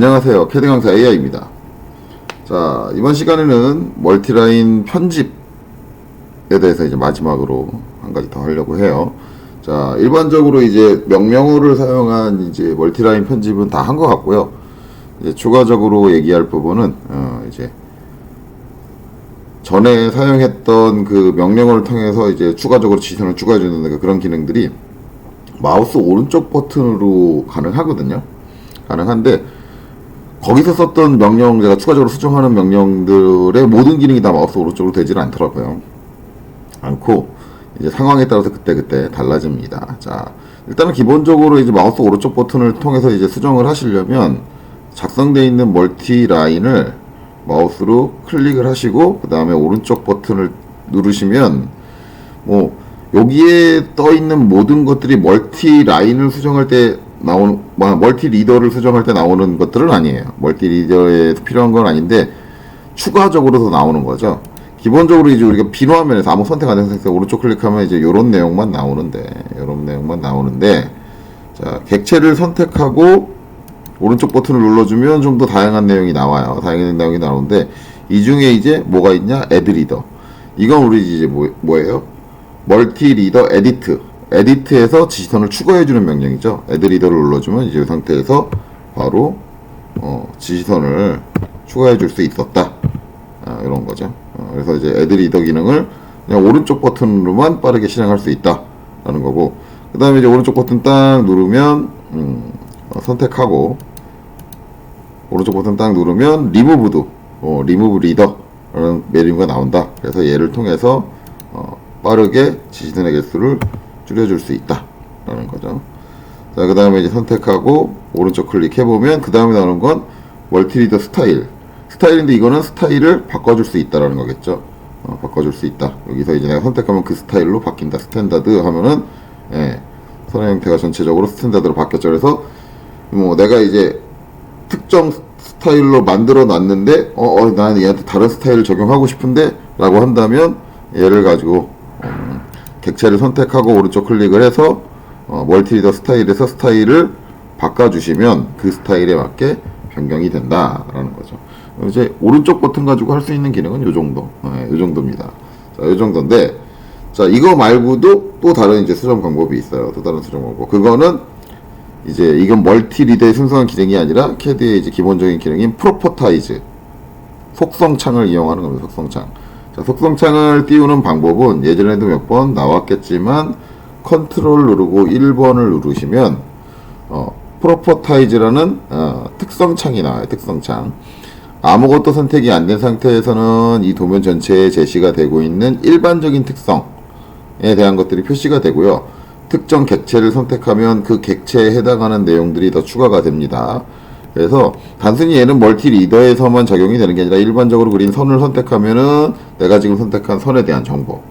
안녕하세요. 캐드 강사 AI입니다. 자, 이번 시간에는 멀티라인 편집에 대해서 이제 마지막으로 한 가지 더 하려고 해요. 자, 일반적으로 이제 명령어를 사용한 이제 멀티라인 편집은 다 한 것 같고요. 이제 추가적으로 얘기할 부분은 어, 이제 전에 사용했던 그 명령어를 통해서 이제 추가적으로 지선을 추가해 주는 그런 기능들이 마우스 오른쪽 버튼으로 가능하거든요. 가능한데 거기서 썼던 명령 제가 추가적으로 수정하는 명령들의 모든 기능이 다 마우스 오른쪽으로 되지는 않더라고요. 않고 이제 상황에 따라서 그때 그때 달라집니다. 자 일단은 기본적으로 이제 마우스 오른쪽 버튼을 통해서 이제 수정을 하시려면 작성되어 있는 멀티 라인을 마우스로 클릭을 하시고 그 다음에 오른쪽 버튼을 누르시면 뭐 여기에 떠 있는 모든 것들이 멀티 라인을 수정할 때 나오는 뭐, 멀티 리더를 수정할 때 나오는 것들은 아니에요. 멀티 리더에 필요한 건 아닌데 추가적으로 더 나오는 거죠. 기본적으로 이제 우리가 비로 화면에서 아무 선택 안 해서 상태에서 오른쪽 클릭하면 이제 이런 내용만 나오는데 이런 내용만 나오는데 자 객체를 선택하고 오른쪽 버튼을 눌러주면 좀 더 다양한 내용이 나와요. 다양한 내용이 나오는데 이 중에 이제 뭐가 있냐? 애드 리더. 이건 우리 이제 뭐, 뭐예요? 멀티 리더 에디트. 에디트에서 지시선을 추가해주는 명령이죠. 애드 리더를 눌러주면 이제 이 상태에서 바로 어, 지시선을 추가해줄 수 있었다. 아, 이런 거죠. 어, 그래서 이제 애드 리더 기능을 그냥 오른쪽 버튼으로만 빠르게 실행할 수 있다라는 거고. 그 다음에 이제 오른쪽 버튼 딱 누르면 음, 어, 선택하고 오른쪽 버튼 딱 누르면 리무브드 어, 리무브 리더라는 메뉴가 나온다. 그래서 얘를 통해서 어, 빠르게 지시선의 개수를 줄여줄 수 있다라는 거죠. 자, 그 다음에 이제 선택하고 오른쪽 클릭해 보면 그 다음에 나오는 건 멀티리더 스타일. 스타일인데 이거는 스타일을 바꿔줄 수 있다라는 거겠죠. 어, 바꿔줄 수 있다. 여기서 이제 내가 선택하면 그 스타일로 바뀐다. 스탠다드 하면은 예, 선의 형태가 전체적으로 스탠다드로 바뀌었죠. 그래서 뭐 내가 이제 특정 스타일로 만들어 놨는데 어, 어 나는 얘한테 다른 스타일을 적용하고 싶은데 라고 한다면 얘를 가지고 음, 객체를 선택하고 오른쪽 클릭을 해서 어, 멀티리더 스타일에서 스타일을 바꿔주시면 그 스타일에 맞게 변경이 된다라는 거죠. 이제 오른쪽 버튼 가지고 할 수 있는 기능은 이 정도, 네, 이 정도입니다. 자, 이 정도인데, 자 이거 말고도 또 다른 이제 수정 방법이 있어요. 또 다른 수정 방법. 그거는 이제 이건 멀티 리더의 순수한 기능이 아니라 캐드의 이제 기본적인 기능인 프로포타이즈 속성창을 이용하는 겁니다. 속성창. 자, 속성창을 띄우는 방법은 예전에도 몇 번 나왔겠지만 컨트롤 누르고 1번을 누르시면 어, 프로포타이즈라는 어, 특성창이 나와요. 특성창. 아무것도 선택이 안 된 상태에서는 이 도면 전체에 제시가 되고 있는 일반적인 특성에 대한 것들이 표시가 되고요. 특정 객체를 선택하면 그 객체에 해당하는 내용들이 더 추가가 됩니다. 그래서 단순히 얘는 멀티 리더에서만 적용이 되는 게 아니라 일반적으로 그린 선을 선택하면은 내가 지금 선택한 선에 대한 정보.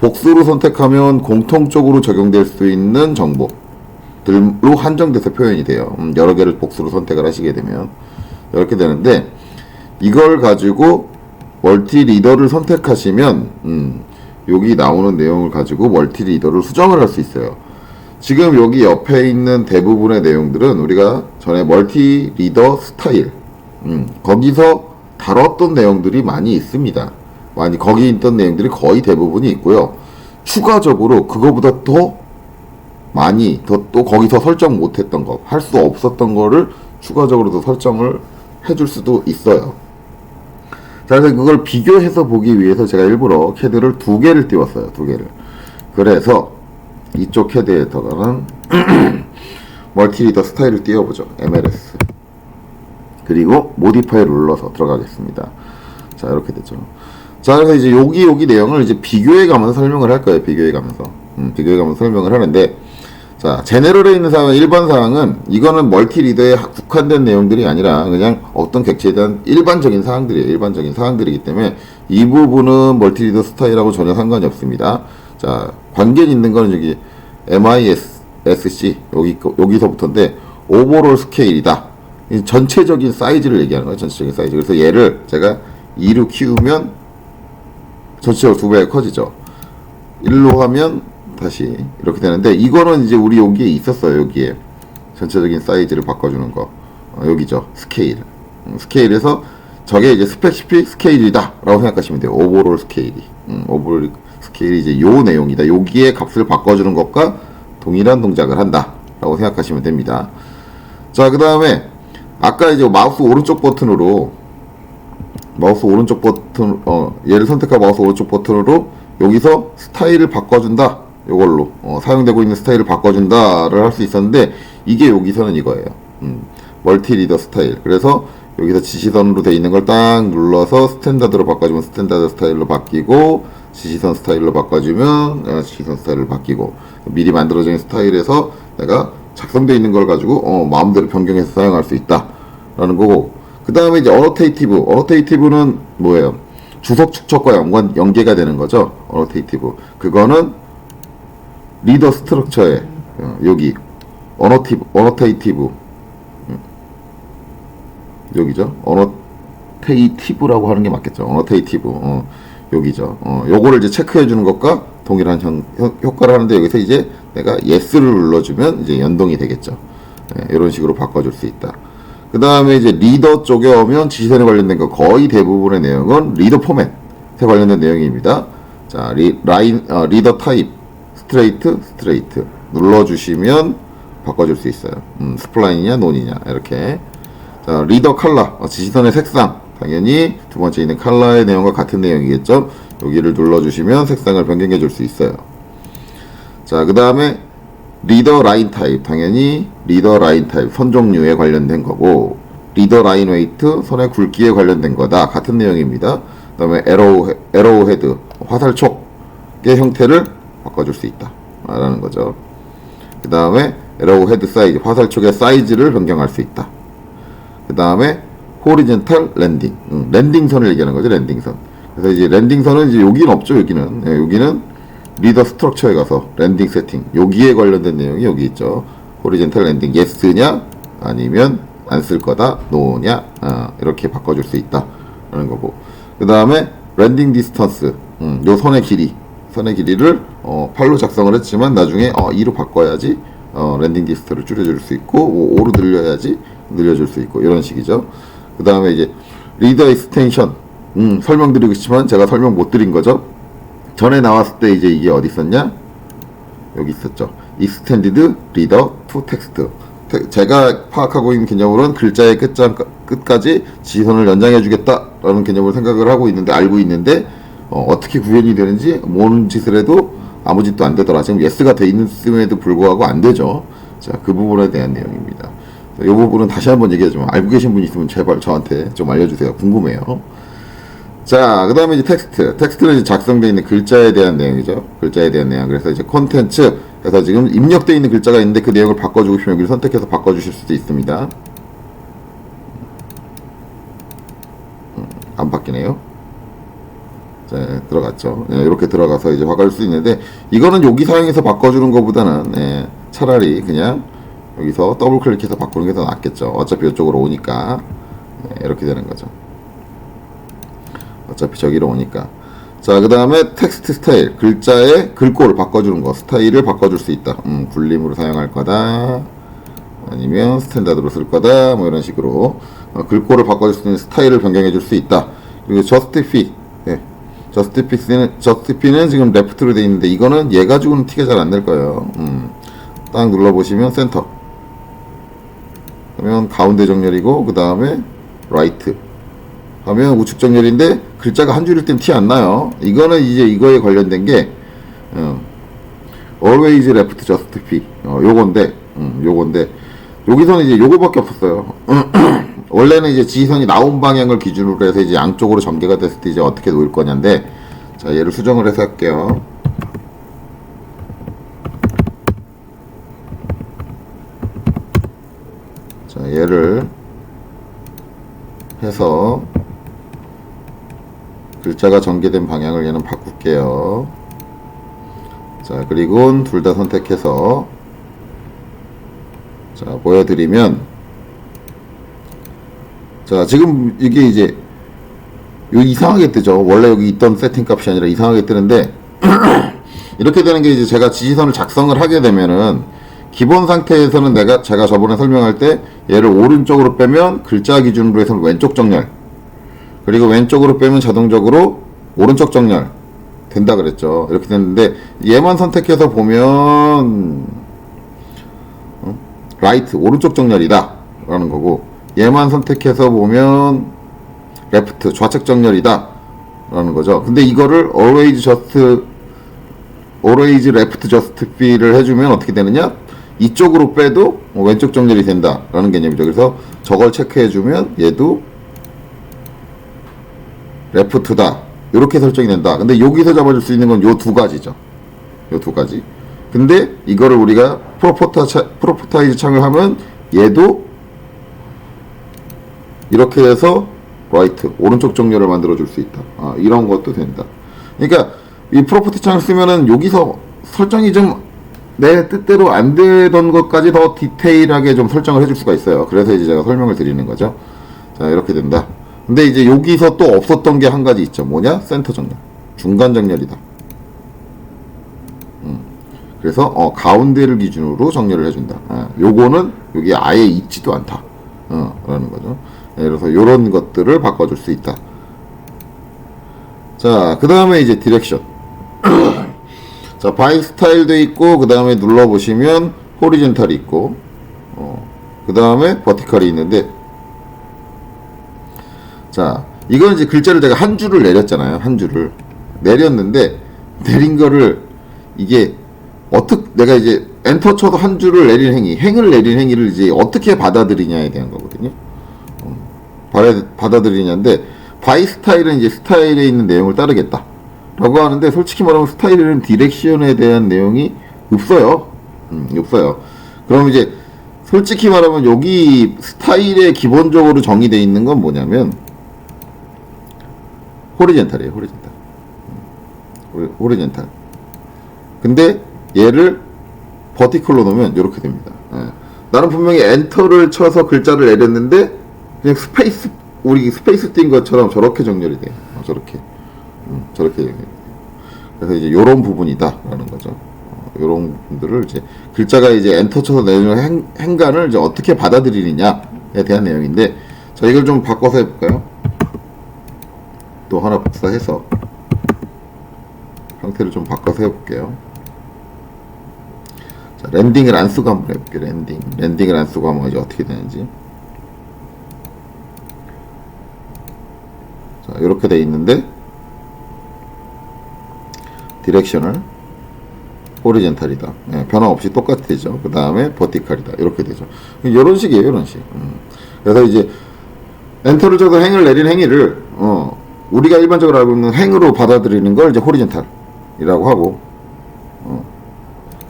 복수로 선택하면 공통적으로 적용될 수 있는 정보들로 한정돼서 표현이 돼요. 음, 여러 개를 복수로 선택을 하시게 되면 이렇게 되는데 이걸 가지고 멀티 리더를 선택하시면 음, 여기 나오는 내용을 가지고 멀티 리더를 수정을 할 수 있어요. 지금 여기 옆에 있는 대부분의 내용들은 우리가 전에 멀티 리더 스타일 음, 거기서 다뤘던 내용들이 많이 있습니다. 많이 거기 있던 내용들이 거의 대부분이 있고요. 추가적으로 그거보다 더 많이 더 또 거기서 설정 못했던 거, 할 수 없었던 거를 추가적으로 도 설정을 해줄 수도 있어요. 자, 그래서 그걸 비교해서 보기 위해서 제가 일부러 캐드를 두 개를 띄웠어요. 두 개를. 그래서 이쪽 캐드에다가는 멀티리더 스타일을 띄워보죠. MLS. 그리고 모디파이를 눌러서 들어가겠습니다. 자, 이렇게 되죠. 자, 그래서 이제 여기 여기 내용을 이제 비교해 가면서 설명을 할 거예요. 비교해 가면서. 음, 비교해 가면서 설명을 하는데 자, 제네럴에 있는 사항은 일반 사항은 이거는 멀티 리더에 국한된 내용들이 아니라 그냥 어떤 객체에 대한 일반적인 사항들이에요. 일반적인 사항들이기 때문에 이 부분은 멀티 리더 스타일하고 전혀 상관이 없습니다. 자, 관계 있는 거는 여기 MISC 여기 거- 여기서부터인데 오버롤 스케일이다. 이 전체적인 사이즈를 얘기하는 거예요. 전체적인 사이즈. 그래서 얘를 제가 2로 키우면 전체적으로 두 배가 커지죠. 1로 하면 다시 이렇게 되는데 이거는 이제 우리 여기에 있었어요. 여기에 전체적인 사이즈를 바꿔주는 거. 어, 여기죠. 스케일. 음, 스케일에서 저게 이제 스페시픽 스케일이다라고 생각하시면 돼요. 오버롤 스케일이. 음, 오버롤 스케일이 이제 요 내용이다. 여기에 값을 바꿔주는 것과 동일한 동작을 한다 라고 생각하시면 됩니다. 자, 그 다음에 아까 이제 마우스 오른쪽 버튼으로 마우스 오른쪽 버튼 어 얘를 선택하고 마우스 오른쪽 버튼으로 여기서 스타일을 바꿔준다 이걸로 어, 사용되고 있는 스타일을 바꿔준다를 할 수 있었는데 이게 여기서는 이거예요 음, 멀티 리더 스타일 그래서 여기서 지시선으로 돼 있는 걸 딱 눌러서 스탠다드로 바꿔주면 스탠다드 스타일로 바뀌고 지시선 스타일로 바꿔주면 어, 지시선 스타일로 바뀌고 미리 만들어져 있는 스타일에서 내가 작성되어 있는 걸 가지고 어, 마음대로 변경해서 사용할 수 있다라는 거고. 그 다음에 이제 어노테이티브. 어노테이티브는 뭐예요? 주석 축적과 연관 연계가 되는 거죠. 어노테이티브. 그거는 리더 스트럭처에 어, 여기 어노티브 어노테이티브. 음. 여기죠? 어노테이티브라고 하는 게 맞겠죠. 어노테이티브. 어, 여기죠 어, 요거를 이제 체크해 주는 것과 동일한 형, 효- 효과를 하는데 여기서 이제 내가 예스를 눌러주면 이제 연동이 되겠죠 예, 이런 식으로 바꿔줄 수 있다 그 다음에 이제 리더 쪽에 오면 지시선에 관련된 거 거의 대부분의 내용은 리더 포맷에 관련된 내용입니다. 자, 리, 라인, 어, 리더 타입, 스트레이트, 스트레이트. 눌러주시면 바꿔줄 수 있어요. 음, 스플라인이냐, 논이냐, 이렇게. 자, 리더 칼라, 어, 지시선의 색상. 당연히 두 번째 있는 칼라의 내용과 같은 내용이겠죠. 여기를 눌러주시면 색상을 변경해 줄 수 있어요. 자, 그 다음에 리더 라인 타입 당연히 리더 라인 타입 선 종류에 관련된 거고 리더 라인 웨이트 손의 굵기에 관련된 거다 같은 내용입니다. 그 다음에 에로우 헤- 에로우 헤드 화살촉의 형태를 바꿔줄 수 있다 라는 거죠. 그 다음에 에로우 헤드 사이즈 화살촉의 사이즈를 변경할 수 있다. 그 다음에 호리젠탈 랜딩 음, 랜딩선을 얘기하는 거죠 랜딩선. 그래서 이제 랜딩선은 이제 여기는 없죠 여기는. 예, 여기는 리더 스트럭처에 가서 랜딩 세팅 여기에 관련된 내용이 여기 있죠. 호리젠탈 랜딩 예스냐? 아니면 안 쓸 거다 노냐? 아, 이렇게 바꿔줄 수 있다 라는 거고. 그 다음에 랜딩 디스턴스 음, 요 선의 길이. 선의 길이를 어, 8로 작성을 했지만 나중에 어, 2로 바꿔야지 어, 랜딩 디스턴스를 줄여줄 수 있고 5로 늘려야지 늘려줄 수 있고 이런 식이죠 그 다음에 이제 리더 익스텐션 음, 설명드리고 싶지만 제가 설명 못 드린 거죠 전에 나왔을 때 이제 이게 어디 있었냐? 여기 있었죠. Reader to Text. 테- 제가 파악하고 있는 개념으로는 글자의 끝장 끝까지 지선을 연장해 주겠다라는 개념을 생각을 하고 있는데 알고 있는데 어, 떻게 구현이 되는지 뭔 짓을 해도 아무 짓도 안 되더라. 지금 예스가 돼 있음에도 불구하고 안 되죠. 자, 그 부분에 대한 내용입니다. 이 부분은 다시 한번 얘기하지만 알고 계신 분 있으면 제발 저한테 좀 알려주세요. 궁금해요. 자, 그 다음에 이제 텍스트. 텍스트는 이제 작성되어 있는 글자에 대한 내용이죠. 글자에 대한 내용. 그래서 이제 콘텐츠. 그래서 지금 입력되어 있는 글자가 있는데 그 내용을 바꿔주고 싶으면 여기를 선택해서 바꿔주실 수도 있습니다. 음, 안 바뀌네요. 자, 들어갔죠. 네, 이렇게 들어가서 이제 바꿀 수 있는데, 이거는 여기 사용해서 바꿔주는 것보다는, 예, 차라리 그냥 여기서 더블 클릭해서 바꾸는 게 더 낫겠죠. 어차피 이쪽으로 오니까. 네, 이렇게 되는 거죠. 어차피 저기로 오니까. 자, 그 다음에 텍스트 스타일. 글자의 글꼴을 바꿔주는 거. 스타일을 바꿔줄 수 있다. 음, 굴림으로 사용할 거다. 아니면 스탠다드로 쓸 거다. 뭐 이런 식으로. 어, 글꼴을 바꿔줄 수 있는 스타일을 변경해 줄 수 있다. 그리고 저스티피. 예. 저스티피는, 저스티피는 지금 레프트로 돼 있는데 이거는 얘 가지고는 티가 잘 안 낼 거예요. 음. 딱 눌러보시면 센터. 그러면 가운데 정렬이고, 그 다음에 라이트. 하면 우측 정렬인데 글자가 한 줄일 땐 티 안 나요. 이거는 이제 이거에 관련된 게 어, always left just p 어, 요건데 음, 요건데 여기서는 이제 요거밖에 없었어요. 원래는 이제 지선이 나온 방향을 기준으로 해서 이제 양쪽으로 전개가 됐을 때 이제 어떻게 놓을 거냐인데 자 얘를 수정을 해서 할게요. 얘를 해서 글자가 전개된 방향을 얘는 바꿀게요. 자, 그리고 둘 다 선택해서 자, 보여드리면 자, 지금 이게 이제 여기 이상하게 뜨죠. 원래 여기 있던 세팅 값이 아니라 이상하게 뜨는데 이렇게 되는 게 이제 제가 지시선을 작성을 하게 되면은 기본 상태에서는 내가 제가 저번에 설명할 때 얘를 오른쪽으로 빼면 글자 기준으로 해서 왼쪽 정렬 그리고 왼쪽으로 빼면 자동적으로 오른쪽 정렬 된다 그랬죠. 이렇게 됐는데 얘만 선택해서 보면 어? 라이트 오른쪽 정렬이다 라는 거고 얘만 선택해서 보면 레프트 좌측 정렬이다 라는 거죠. 근데 이거를 always just always left just fill을 해주면 어떻게 되느냐? 이쪽으로 빼도 뭐 왼쪽 정렬이 된다라는 개념이죠. 그래서 저걸 체크해주면 얘도 레프트다 이렇게 설정이 된다. 근데 여기서 잡아줄 수 있는 건 요 두 가지죠. 요 두 가지. 근데 이거를 우리가 프로포타 차, 프로포타이즈 창을 하면 얘도 이렇게 해서 라이트 오른쪽 정렬을 만들어 줄 수 있다. 아, 이런 것도 된다. 그러니까 이 프로퍼티 창을 쓰면은 여기서 설정이 좀 내 뜻대로 안 되던 것까지 더 디테일하게 좀 설정을 해줄 수가 있어요. 그래서 이제 제가 설명을 드리는 거죠. 자 이렇게 된다. 근데 이제 여기서 또 없었던 게 한 가지 있죠. 뭐냐? 센터 정렬, 중간 정렬이다. 음. 그래서 어, 가운데를 기준으로 정렬을 해준다. 아, 요거는 여기 아예 있지도 않다. 어, 라는 거죠. 예, 그래서 요런 것들을 바꿔줄 수 있다. 자, 그 다음에 이제 디렉션. 자, 바이 스타일도 있고, 그 다음에 눌러보시면 호리젠탈이 있고, 어, 그 다음에 버티컬이 있는데, 자, 이건 이제 글자를 제가 한 줄을 내렸잖아요. 한 줄을. 내렸는데, 내린 거를, 이게, 어떻게, 내가 이제 엔터 쳐서 한 줄을 내린 행위, 행을 내린 행위를 이제 어떻게 받아들이냐에 대한 거거든요. 어, 받아, 받아들이냐인데, 바이 스타일은 이제 스타일에 있는 내용을 따르겠다. 라고 하는데, 솔직히 말하면 스타일에는 디렉션에 대한 내용이 없어요. 음, 없어요. 그럼 이제, 솔직히 말하면 여기 스타일에 기본적으로 정의되어 있는 건 뭐냐면, 호리젠탈이에요, 호리젠탈. 음, 호리- 호리젠탈. 근데 얘를 버티컬로 놓으면 이렇게 됩니다. 예. 나는 분명히 엔터를 쳐서 글자를 내렸는데 그냥 스페이스 우리 스페이스 띈 것처럼 저렇게 정렬이 돼요. 어, 저렇게 음, 저렇게. 그래서 이제 요런 부분이다라는 거죠. 어, 요런 부분들을 이제 글자가 이제 엔터 쳐서 내는 행, 행간을 이제 어떻게 받아들이느냐에 대한 내용인데 자 이걸 좀 바꿔서 해볼까요? 또 하나 복사해서 형태를 좀 바꿔서 해볼게요. 자, 랜딩을 안 쓰고 한번 해볼게요. 랜딩. 랜딩을 안 쓰고 한번 이제 어떻게 되는지. 자, 이렇게 돼 있는데, 디렉션을 호리젠탈이다. 예, 변화 없이 똑같아죠. 그 다음에 버티칼이다. 이렇게 되죠. 이런 식이에요, 이런 식. 음. 그래서 이제 엔터를 쳐서 행을 내린 행위를 어, 우리가 일반적으로 알고 있는 행으로 받아들이는 걸 이제 호리젠탈이라고 하고, 어,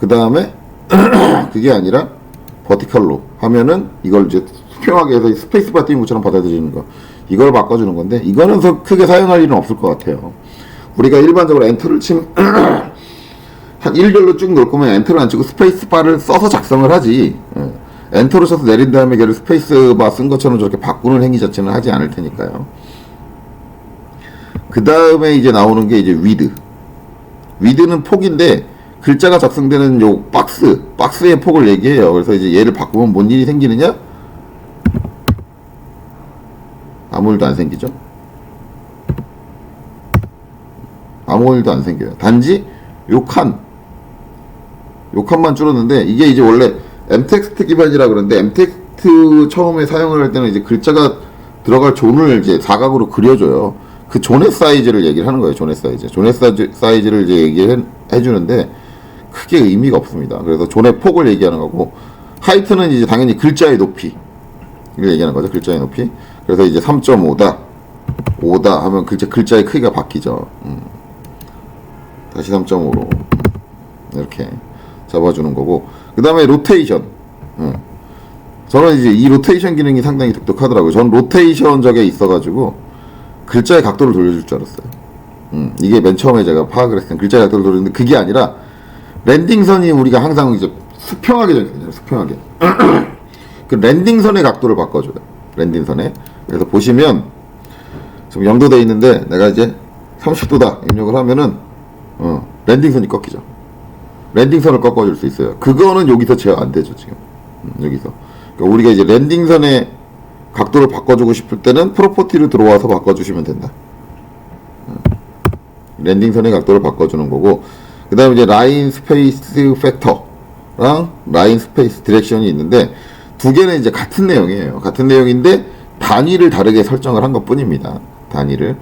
그 다음에 그게 아니라 버티컬로 하면은 이걸 이제 수평하게 해서 스페이스바 띄는 것처럼 받아들이는 거 이걸 바꿔주는 건데 이거는 더 크게 사용할 일은 없을 것 같아요. 우리가 일반적으로 엔터를 치면 한 일렬로 쭉 놓을 거면 엔터를 안 치고 스페이스바를 써서 작성을 하지. 예. 엔터를 쳐서 내린 다음에 걔를 스페이스바 쓴 것처럼 저렇게 바꾸는 행위 자체는 하지 않을 테니까요. 그 다음에 이제 나오는 게 이제 위드. 위드는 폭인데 글자가 작성되는 요 박스, 박스의 폭을 얘기해요. 그래서 이제 얘를 바꾸면 뭔 일이 생기느냐? 아무 일도 안 생기죠. 아무 일도 안 생겨요. 단지 요 칸, 요 칸만 줄었는데 이게 이제 원래 m텍스트 기반이라 그러는데 m텍스트 처음에 사용을 할 때는 이제 글자가 들어갈 존을 이제 사각으로 그려줘요. 그 존의 사이즈를 얘기를 하는 거예요. 존의 사이즈. 존의 사이즈, 사이즈를 이제 얘기해 주는데 크게 의미가 없습니다. 그래서 존의 폭을 얘기하는 거고 하이트는 이제 당연히 글자의 높이 이걸 얘기하는 거죠. 글자의 높이. 그래서 이제 3.5다, 5다 하면 글자 글자의 크기가 바뀌죠. 음. 다시 3.5로 이렇게 잡아주는 거고 그 다음에 로테이션. 음. 저는 이제 이 로테이션 기능이 상당히 독특하더라고요. 전 로테이션 적에 있어가지고 글자의 각도를 돌려줄 줄 알았어요. 음, 이게 맨 처음에 제가 파악을 했을 땐 글자의 각도를 돌리는데 그게 아니라 랜딩선이 우리가 항상 이제 수평하게 정해요. 수평하게. 그 랜딩선의 각도를 바꿔줘요. 랜딩선에. 그래서 보시면 지금 0도 돼 있는데 내가 이제 30도다 입력을 하면은 어, 랜딩선이 꺾이죠. 랜딩선을 꺾어줄 수 있어요. 그거는 여기서 제어 안 되죠 지금 음, 여기서 그러니까 우리가 이제 랜딩선의 각도를 바꿔주고 싶을 때는 프로퍼티를 들어와서 바꿔주시면 된다. 음, 랜딩선의 각도를 바꿔주는 거고 그 다음에 이제 라인 스페이스 팩터랑 라인 스페이스 디렉션이 있는데 두 개는 이제 같은 내용이에요. 같은 내용인데 단위를 다르게 설정을 한 것 뿐입니다. 단위를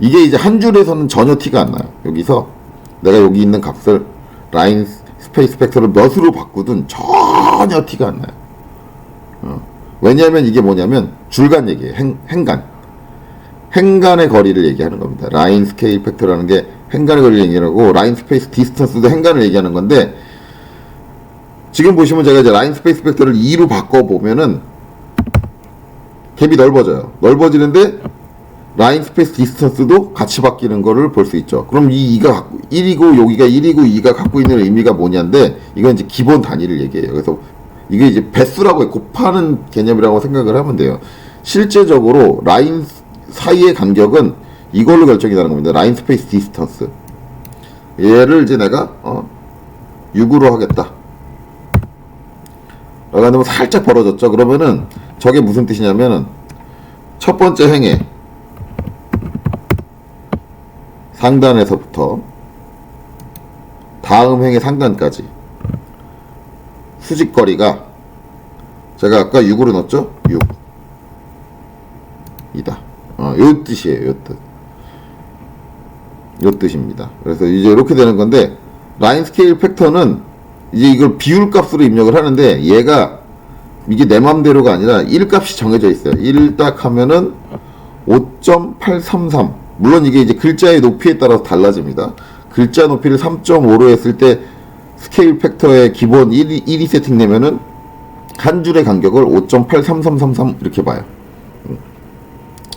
이게 이제 한 줄에서는 전혀 티가 안 나요. 여기서 내가 여기 있는 값을 라인 스페이스 팩터를 몇으로 바꾸든 전혀 티가 안 나요. 어. 왜냐하면 이게 뭐냐면 줄간 얘기예요. 행, 행간. 행간의 거리를 얘기하는 겁니다. 라인 스케일 팩터라는 게 행간의 거리를 얘기하고 라인 스페이스 디스턴스도 행간을 얘기하는 건데 지금 보시면 제가 이제 라인 스페이스 팩터를 2로 바꿔 보면은 갭이 넓어져요. 넓어지는데 라인 스페이스 디스턴스도 같이 바뀌는 거를 볼 수 있죠. 그럼 이 2가 갖고 1이고 여기가 1이고 2가 갖고 있는 의미가 뭐냐인데 이건 이제 기본 단위를 얘기해요. 그래서 이게 이제 배수라고 곱하는 개념이라고 생각을 하면 돼요. 실제적으로 라인 사이의 간격은 이걸로 결정이 나는 겁니다. 라인 스페이스 디스턴스. 얘를 이제 내가 어 6으로 하겠다. 라고 하면 살짝 벌어졌죠. 그러면은 저게 무슨 뜻이냐면은 첫 번째 행에 상단에서부터 다음 행의 상단까지 수직거리가 제가 아까 6으로 넣었죠? 6 이다. 어, 요 뜻이에요. 요 뜻. 요 뜻입니다. 그래서 이제 이렇게 되는 건데 라인 스케일 팩터는 이제 이걸 비율 값으로 입력을 하는데 얘가 이게 내 맘대로가 아니라 1 값이 정해져 있어요. 1 딱 하면은 5.833. 물론 이게 이제 글자의 높이에 따라서 달라집니다. 글자 높이를 3.5로 했을 때 스케일 팩터의 기본 1이, 1이 세팅되면은 한 줄의 간격을 5.83333 이렇게 봐요. 음.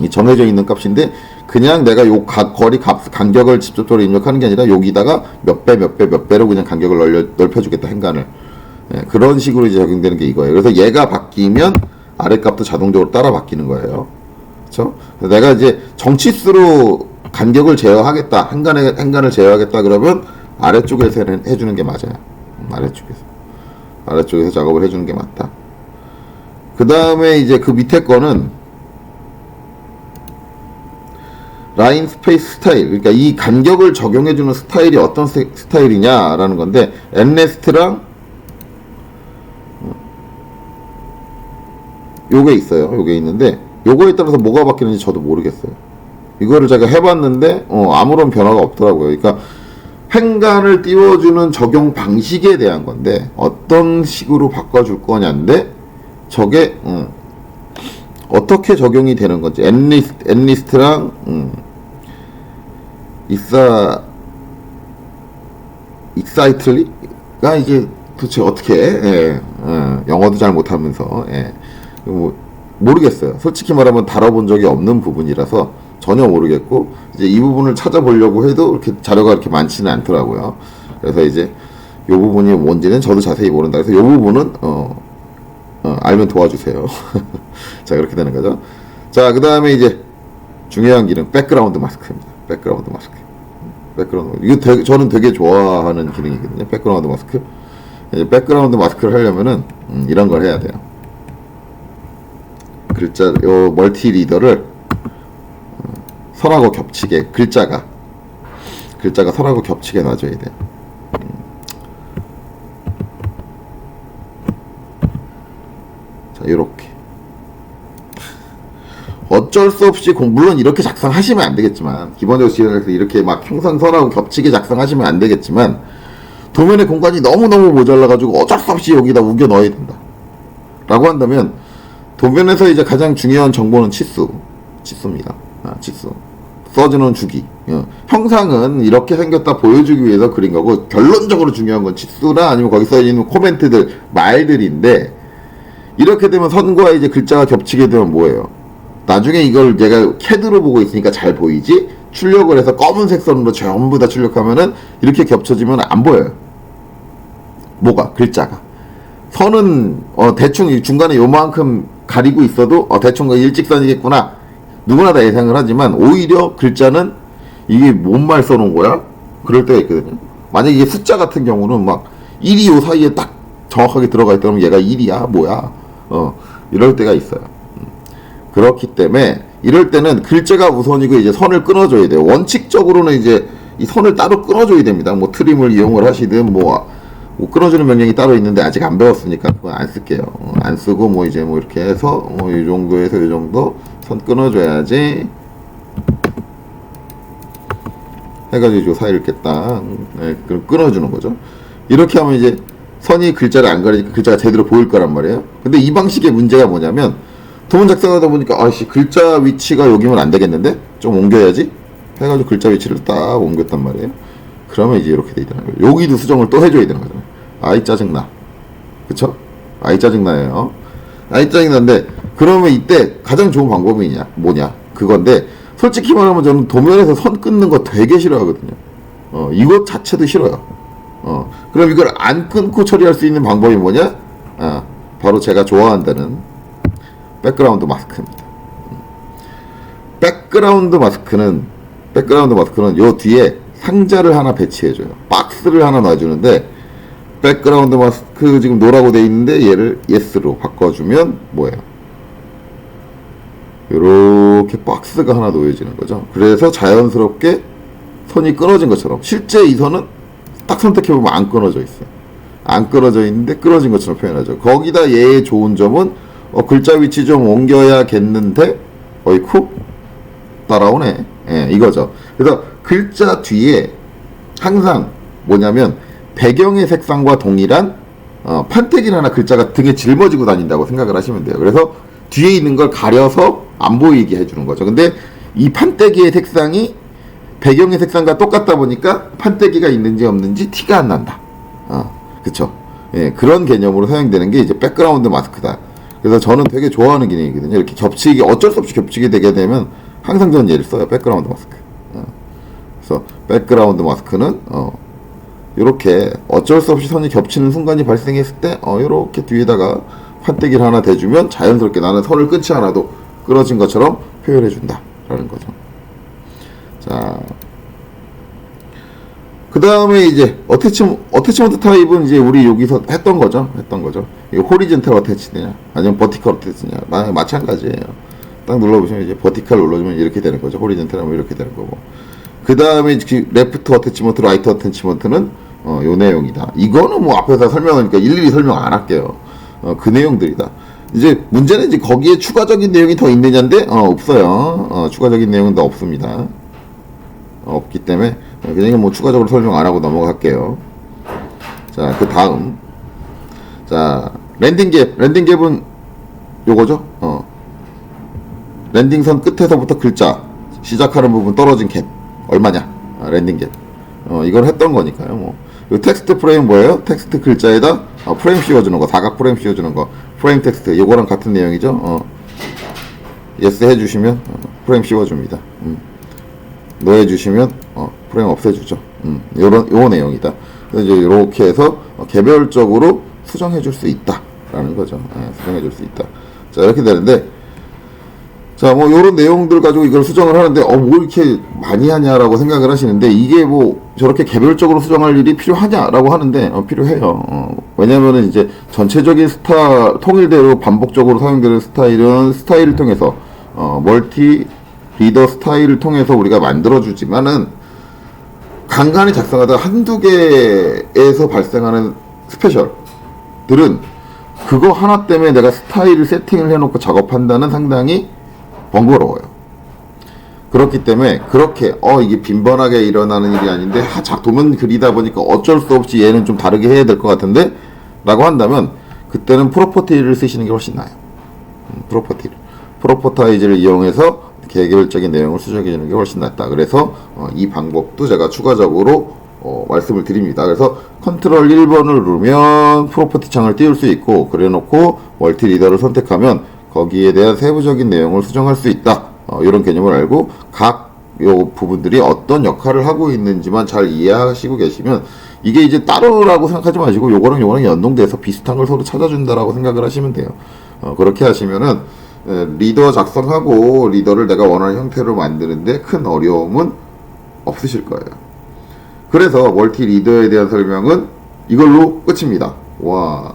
이 정해져 있는 값인데 그냥 내가 요 가- 거리 값 간격을 직접적으로 입력하는 게 아니라 여기다가 몇 배 몇 배 몇 배로 그냥 간격을 넓혀, 넓혀주겠다 행간을 예, 그런 식으로 이제 적용되는 게 이거예요. 그래서 얘가 바뀌면 아래 값도 자동적으로 따라 바뀌는 거예요. 그렇죠? 내가 이제 정치수로 간격을 제어하겠다 행간에 행간을 제어하겠다 그러면 아래쪽에서 해- 해주는 게 맞아요. 음, 아래쪽에서 아래쪽에서 작업을 해주는 게 맞다. 그 다음에 이제 그 밑에 거는 라인 스페이스 스타일 그러니까 이 간격을 적용해주는 스타일이 어떤 스- 스타일이냐라는 건데 엔레스트랑 어, 요게 있어요 요게 있는데 요거에 따라서 뭐가 바뀌는지 저도 모르겠어요. 이거를 제가 해봤는데 어, 아무런 변화가 없더라고요. 그러니까 행간을 띄워주는 적용 방식에 대한 건데 어떤 식으로 바꿔줄 거냐인데 저게 음, 어떻게 적용이 되는 건지 엔리스트, 엔리스트랑 음, 익사 익사이틀리가 이게 도대체 어떻게 예, 예, 영어도 잘 못하면서 예, 뭐 모르겠어요. 솔직히 말하면 다뤄본 적이 없는 부분이라서 전혀 모르겠고 이제 이 부분을 찾아보려고 해도 이렇게 자료가 이렇게 많지는 않더라고요. 그래서 이제 이 부분이 뭔지는 저도 자세히 모른다. 그래서 이 부분은 어, 어, 알면 도와주세요. 자 그렇게 되는 거죠. 자 그 다음에 이제 중요한 기능 백그라운드 마스크입니다. 백그라운드 마스크. 백그라운드 이거 되게, 저는 되게 좋아하는 기능이거든요. 백그라운드 마스크. 이제 백그라운드 마스크를 하려면은 음, 이런 걸 해야 돼요. 글자 요 멀티 리더를 어, 선하고 겹치게 글자가 글자가 선하고 겹치게 놔줘야 돼요. 음. 자 이렇게 어쩔 수 없이 공 물론 이렇게 작성하시면 안 되겠지만 기본적으로 지원에서 이렇게 막 평선선하고 겹치게 작성하시면 안 되겠지만 도면의 공간이 너무너무 모자라 가지고 어쩔 수 없이 여기다 우겨 넣어야 된다 라고 한다면 도면에서 이제 가장 중요한 정보는 치수 치수입니다 아, 치수 써주는 주기 어, 형상은 이렇게 생겼다 보여주기 위해서 그린 거고 결론적으로 중요한 건 치수나 아니면 거기 써 있는 코멘트들 말들인데 이렇게 되면 선과 이제 글자가 겹치게 되면 뭐예요? 나중에 이걸 내가 캐드로 보고 있으니까 잘 보이지? 출력을 해서 검은색 선으로 전부 다 출력하면은 이렇게 겹쳐지면 안 보여요. 뭐가? 글자가. 선은 어, 대충 이 중간에 요만큼 가리고 있어도 어, 대충 그 일직선이겠구나. 누구나 다 예상을 하지만 오히려 글자는 이게 뭔 말 써놓은 거야? 그럴 때가 있거든요. 만약에 이게 숫자 같은 경우는 막 1이 요 사이에 딱 정확하게 들어가 있다 그러면 얘가 1이야 뭐야 어 이럴 때가 있어요 음. 그렇기 때문에 이럴 때는 글자가 우선이고 이제 선을 끊어줘야 돼요 원칙적으로는 이제 이 선을 따로 끊어줘야 됩니다 뭐 트림을 이용을 하시든 뭐, 뭐 끊어주는 명령이 따로 있는데 아직 안 배웠으니까 그건 안 쓸게요 어, 안 쓰고 뭐 이제 뭐 이렇게 해서 뭐이 정도에서 이 정도 선 끊어줘야지 해가지고 요 사이를 딱 네, 그럼 끊어주는 거죠. 이렇게 하면 이제 선이 글자를 안 가리니까 글자가 제대로 보일 거란 말이에요. 근데 이 방식의 문제가 뭐냐면 도문 작성하다 보니까 아씨 글자 위치가 여기면 안 되겠는데 좀 옮겨야지 해가지고 글자 위치를 딱 옮겼단 말이에요. 그러면 이제 이렇게 거예요. 여기도 수정을 또 해줘야 되는 거죠. 아 이 짜증나. 그쵸? 아이 짜증나요. 아이 짜증나는데 그러면 이때 가장 좋은 방법이 냐 뭐냐 그건데 솔직히 말하면 저는 도면에서 선 끊는 거 되게 싫어하거든요. 어, 이것 자체도 싫어요. 어, 그럼 이걸 안 끊고 처리할 수 있는 방법이 뭐냐? 아, 바로 제가 좋아한다는 백그라운드 마스크입니다. 음. 백그라운드 마스크는 백그라운드 마스크는 요 뒤에 상자를 하나 배치해줘요. 박스를 하나 놔주는데 백그라운드 마스크 지금 노라고 돼 있는데 얘를 예스로 바꿔주면 뭐예요? 이렇게 박스가 하나 놓여지는 거죠. 그래서 자연스럽게 선이 끊어진 것처럼 실제 이 선은 딱 선택해 보면 안 끊어져 있어요. 안 끊어져 있는데 끊어진 것처럼 표현하죠. 거기다 얘의 좋은 점은 어, 글자 위치 좀 옮겨야겠는데 어이쿠 따라오네. 예, 이거죠. 그래서 글자 뒤에 항상 뭐냐면 배경의 색상과 동일한 어, 판때기를 하나 글자가 등에 짊어지고 다닌다고 생각을 하시면 돼요. 그래서 뒤에 있는 걸 가려서 안 보이게 해주는 거죠. 근데 이 판때기의 색상이 배경의 색상과 똑같다 보니까 판때기가 있는지 없는지 티가 안 난다. 어, 그쵸. 예, 그런 개념으로 사용되는 게 이제 백그라운드 마스크다. 그래서 저는 되게 좋아하는 기능이거든요. 이렇게 겹치기, 어쩔 수 없이 겹치게 되게 되면 항상 저는 얘를 써요. 백그라운드 마스크. 어. 그래서 백그라운드 마스크는, 어, 이렇게 어쩔 수 없이 선이 겹치는 순간이 발생했을 때, 어, 이렇게 뒤에다가 판때기를 하나 대주면 자연스럽게 나는 선을 끊지 않아도 끊어진 것처럼 표현해 준다라는 거죠. 자, 그 다음에 이제 어태치 어태치먼트 타입은 이제 우리 여기서 했던 거죠, 했던 거죠. 이거 호리젠탈 어태치냐, 아니면 버티컬 어태치냐, 마- 마찬가지예요. 딱 눌러보시면 이제 버티컬 눌러주면 이렇게 되는 거죠. 호리젠탈 하면 이렇게 되는 거고. 그 다음에 레프트 어태치먼트, 라이트 어태치먼트는 어, 요 내용이다. 이거는 뭐 앞에서 설명하니까 일일이 설명 안 할게요. 어, 그 내용들이다. 이제 문제는 이제 거기에 추가적인 내용이 더 있느냐인데 어, 없어요. 어, 추가적인 내용은 더 없습니다. 어, 없기 때문에 어, 그냥 뭐 추가적으로 설명 안 하고 넘어갈게요. 자, 그 다음 자 랜딩 갭, 랜딩 갭은 요거죠. 어. 랜딩선 끝에서부터 글자 시작하는 부분 떨어진 갭 얼마냐? 아, 랜딩 갭. 어, 이걸 했던 거니까요. 뭐. 이 텍스트 프레임 뭐예요? 텍스트 글자에다 어, 프레임 씌워주는 거, 사각 프레임 씌워주는 거, 프레임 텍스트. 요거랑 같은 내용이죠. 어. 예스 해주시면 어, 프레임 씌워줍니다. 음. 노 해주시면 어, 프레임 없애주죠. 음, 요런 요 내용이다. 그래서 이제 이렇게 해서 어, 개별적으로 수정해줄 수 있다라는 거죠. 예, 수정해줄 수 있다. 자 이렇게 되는데 자, 뭐, 요런 내용들 가지고 이걸 수정을 하는데, 어, 뭐 이렇게 많이 하냐라고 생각을 하시는데, 이게 뭐, 저렇게 개별적으로 수정할 일이 필요하냐라고 하는데, 어, 필요해요. 어, 왜냐면은 이제 전체적인 스타, 통일대로 반복적으로 사용되는 스타일은 스타일을 통해서, 어, 멀티 리더 스타일을 통해서 우리가 만들어주지만은, 간간히 작성하다 한두 개에서 발생하는 스페셜들은 그거 하나 때문에 내가 스타일을 세팅을 해놓고 작업한다는 상당히 번거로워요. 그렇기 때문에 그렇게 어 이게 빈번하게 일어나는 일이 아닌데 하, 자 도면 그리다 보니까 어쩔 수 없이 얘는 좀 다르게 해야 될 것 같은데 라고 한다면 그때는 프로퍼티를 쓰시는 게 훨씬 나아요. 음, 프로퍼티를 프로퍼타이즈를 이용해서 개별적인 내용을 수정해 주는 게 훨씬 낫다. 그래서 어, 이 방법도 제가 추가적으로 어, 말씀을 드립니다. 그래서 컨트롤 1번을 누르면 프로퍼티 창을 띄울 수 있고 그래놓고 멀티 리더를 선택하면 거기에 대한 세부적인 내용을 수정할 수 있다. 어, 이런 개념을 알고 각 요 부분들이 어떤 역할을 하고 있는지만 잘 이해하시고 계시면 이게 이제 따로라고 생각하지 마시고 요거랑 요거랑 연동돼서 비슷한 걸 서로 찾아준다라고 생각을 하시면 돼요. 어, 그렇게 하시면은 에, 리더 작성하고 리더를 내가 원하는 형태로 만드는데 큰 어려움은 없으실 거예요. 그래서 멀티 리더에 대한 설명은 이걸로 끝입니다. 와.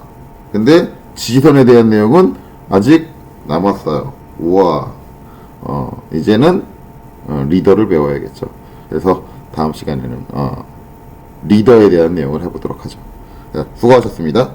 근데 지지선에 대한 내용은 아직 남았어요. 우와. 어, 이제는 어, 리더를 배워야겠죠. 그래서 다음 시간에는 어, 리더에 대한 내용을 해보도록 하죠. 자, 수고하셨습니다.